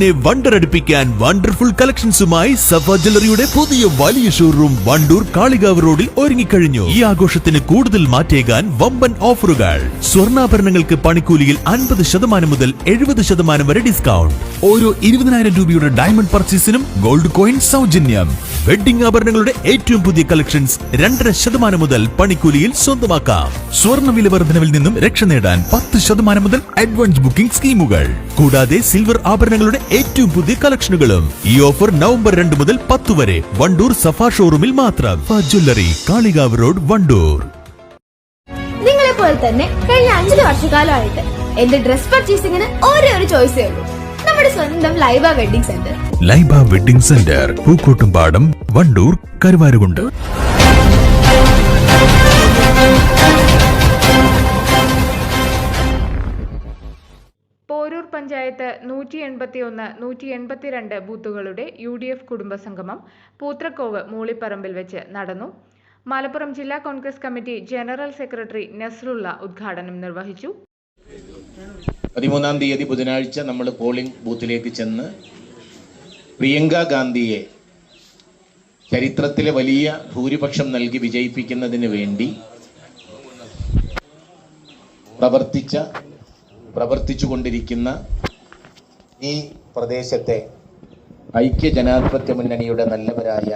വണ്ടൂരിനെ wonder അടുപ്പിക്കാൻ wonderful കളക്ഷൻസുമായി സഫ ജ്വല്ലറിയുടെ പുതിയ വലിയ ഷോറൂം വണ്ടൂർ കാളികാവ് റോഡിൽ ഒരുങ്ങിക്കഴിഞ്ഞു. ഈ ആഘോഷത്തിന് കൂടുതൽ മാറ്റേകാൻ വമ്പൻ ഓഫറുകൾ. സ്വർണാഭരണങ്ങൾക്ക് പണിക്കൂലിയിൽ അൻപത് ശതമാനം മുതൽ എഴുപത് ശതമാനം വരെ ഡിസ്കൗണ്ട്. ഓരോ ഇരുപതിനായിരം രൂപയുടെ ഡയമണ്ട് പർച്ചേസിനും ഗോൾഡ് കോയിൻ സൗജന്യം. വെഡിംഗ് ആഭരണങ്ങളുടെ ഏറ്റവും പുതിയ കളക്ഷൻസ് രണ്ടര ശതമാനം മുതൽ പണിക്കൂലിയിൽ സ്വന്തമാക്കാം. സ്വർണ വില വർധനവിൽ നിന്നും രക്ഷ നേടാൻ പത്ത് ശതമാനം മുതൽ അഡ്വാൻസ് ബുക്കിംഗ് സ്കീമുകൾ. കൂടാതെ സിൽവർ ആഭരണങ്ങളുടെ ഏറ്റവും പുതിയ കളക്ഷനുകളും ഈ ഓഫർ നവംബർ രണ്ട് മുതൽ പത്ത് വരെ വണ്ടൂർ സഫാ ഷോറൂമിൽ മാത്രം. Jewellery Kalikavu road Wandoor. നിങ്ങളെ പോലെ തന്നെ കഴിഞ്ഞ അഞ്ചു വർഷക്കാലമായിട്ട് എന്റെ ഡ്രസ് പർച്ചേസിംഗിന് ഒരേ ഒരു ചോയ്സേ ഉള്ളൂ. നമ്മുടെ സ്വന്തം Laiba wedding centre. Laiba wedding centre Pookkottumpadam Wandoor Karuvarakundu. Panchayat നൂറ്റി എൺപത്തിയൊന്ന് നൂറ്റി എൺപത്തിരണ്ട് ബൂത്തുകളുടെ യു ഡി എഫ് കുടുംബസംഗമം പൂത്രക്കോവ് മൂളിപ്പറമ്പിൽ വെച്ച് നടന്നു. മലപ്പുറം ജില്ലാ Congress committee general secretary Nasrulla ഉദ്ഘാടനം നിർവഹിച്ചു. പതിമൂന്നാം തീയതി ബുധനാഴ്ച നമ്മൾ പോളിംഗ് ബൂത്തിലേക്ക് ചെന്ന് പ്രിയങ്ക ഗാന്ധിയെ ചരിത്രത്തിലെ വലിയ ഭൂരിപക്ഷം നൽകി വിജയിപ്പിക്കുന്നതിന് വേണ്ടി പ്രവർത്തിച്ച പ്രവർത്തിച്ചു കൊണ്ടിരിക്കുന്ന ഈ പ്രദേശത്തെ ഐക്യ ജനാധിപത്യ മുന്നണിയുടെ നല്ലവരായ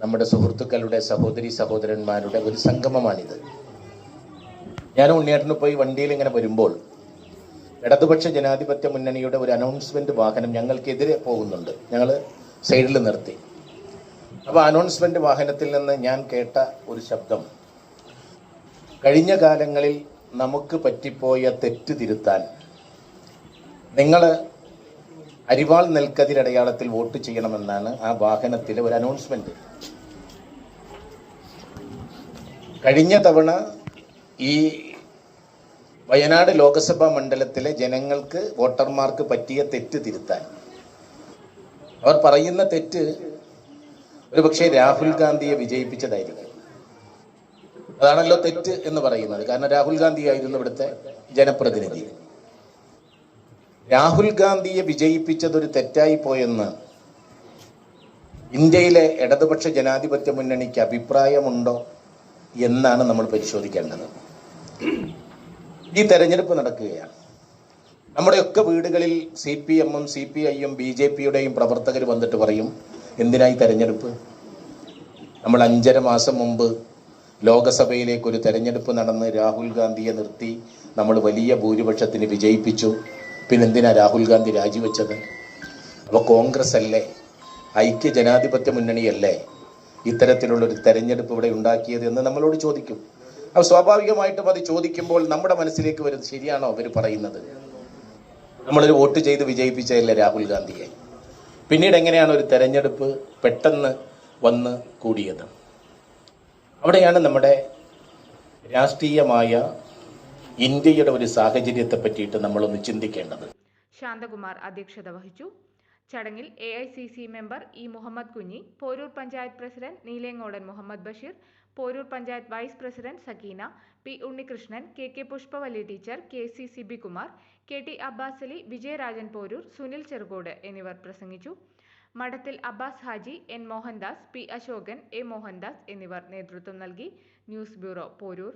നമ്മുടെ സുഹൃത്തുക്കളുടെ സഹോദരി സഹോദരന്മാരുടെ ഒരു സംഗമമാണിത്. ഞാൻ ഉണ്ണിയേട്ടന് പോയി വണ്ടിയിൽ ഇങ്ങനെ വരുമ്പോൾ ഇടതുപക്ഷ ജനാധിപത്യ മുന്നണിയുടെ ഒരു അനൗൺസ്മെന്റ് വാഹനം ഞങ്ങൾക്കെതിരെ പോകുന്നുണ്ട്. ഞങ്ങൾ സൈഡിൽ നിർത്തി. അപ്പോൾ അനൗൺസ്മെന്റ് വാഹനത്തിൽ നിന്ന് ഞാൻ കേട്ട ഒരു ശബ്ദം കഴിഞ്ഞ കാലങ്ങളിൽ നമുക്ക് പറ്റിപ്പോയ തെറ്റ് തിരുത്താൻ നിങ്ങൾ അരിവാൾ നെൽക്കതിരടയാളത്തിൽ വോട്ട് ചെയ്യണമെന്നാണ് ആ വാഹനത്തിലെ ഒരു അനൗൺസ്മെന്റ് കഴിഞ്ഞ തവണ ഈ വയനാട് ലോക്സഭാ മണ്ഡലത്തിലെ ജനങ്ങൾക്ക് വോട്ടർമാർക്ക് പറ്റിയ തെറ്റ് തിരുത്താൻ. അവർ പറയുന്ന തെറ്റ് ഒരുപക്ഷെ രാഹുൽ ഗാന്ധിയെ വിജയിപ്പിച്ചതായിരിക്കും. അതാണല്ലോ തെറ്റ് എന്ന് പറയുന്നത്. കാരണം രാഹുൽ ഗാന്ധി ആയിരുന്നു ഇവിടുത്തെ ജനപ്രതിനിധി. രാഹുൽ ഗാന്ധിയെ വിജയിപ്പിച്ചത് ഒരു തെറ്റായി പോയെന്ന് ഇന്ത്യയിലെ ഇടതുപക്ഷ ജനാധിപത്യ മുന്നണിക്ക് അഭിപ്രായമുണ്ടോ എന്നാണ് നമ്മൾ പരിശോധിക്കേണ്ടത്. ഈ തെരഞ്ഞെടുപ്പ് നടക്കുകയാണ്. നമ്മുടെയൊക്കെ വീടുകളിൽ സി പി എമ്മും സി പി ഐയും ബി ജെ പിയുടെയും പ്രവർത്തകർ വന്നിട്ട് പറയും എന്തിനായി തെരഞ്ഞെടുപ്പ്? നമ്മൾ അഞ്ചര മാസം മുമ്പ് ലോകസഭയിലേക്ക് ഒരു തെരഞ്ഞെടുപ്പ് നടന്ന് രാഹുൽ ഗാന്ധിയെ നിർത്തി നമ്മൾ വലിയ ഭൂരിപക്ഷത്തിന് വിജയിപ്പിച്ചു. പിന്നെ എന്തിനാ രാഹുൽ ഗാന്ധി രാജിവെച്ചത്? അപ്പോൾ കോൺഗ്രസ് അല്ലേ ഐക്യ ജനാധിപത്യ മുന്നണിയല്ലേ ഇത്തരത്തിലുള്ളൊരു തെരഞ്ഞെടുപ്പ് ഇവിടെ ഉണ്ടാക്കിയത് എന്ന് നമ്മളോട് ചോദിക്കും. അപ്പോൾ സ്വാഭാവികമായിട്ടും അത് ചോദിക്കുമ്പോൾ നമ്മുടെ മനസ്സിലേക്ക് വരുന്നത് ശരിയാണോ അവർ പറയുന്നത്? നമ്മളൊരു വോട്ട് ചെയ്ത് വിജയിപ്പിച്ചതല്ലേ രാഹുൽ ഗാന്ധിയെ? പിന്നീട് എങ്ങനെയാണ് ഒരു തെരഞ്ഞെടുപ്പ് പെട്ടെന്ന് വന്ന് കൂടിയത്? അവിടെയാണ് നമ്മുടെ രാഷ്ട്രീയമായ ഇന്ത്യയുടെ ഒരു സാഹചര്യത്തെ പറ്റിയിട്ട് നമ്മളൊന്ന് ചിന്തിക്കേണ്ടത്. ശാന്തകുമാർ അധ്യക്ഷത വഹിച്ചു. ചടങ്ങിൽ A I C C member E Muhammad Kunhi Poroor panchayat president Neelengodan Muhammad Basheer Poroor panchayat vice president Sakeena P Unnikrishnan K K Pushpavalli teacher K C Sibikumar K T Abbas Ali Vijayarajan Poroor Sunil Cherukode എന്നിവർ പ്രസംഗിച്ചു. Madathil Abbas Haji N Mohandas P Ashokan A Mohandas എന്നിവർ നേതൃത്വം നൽകി. News bureau Poroor.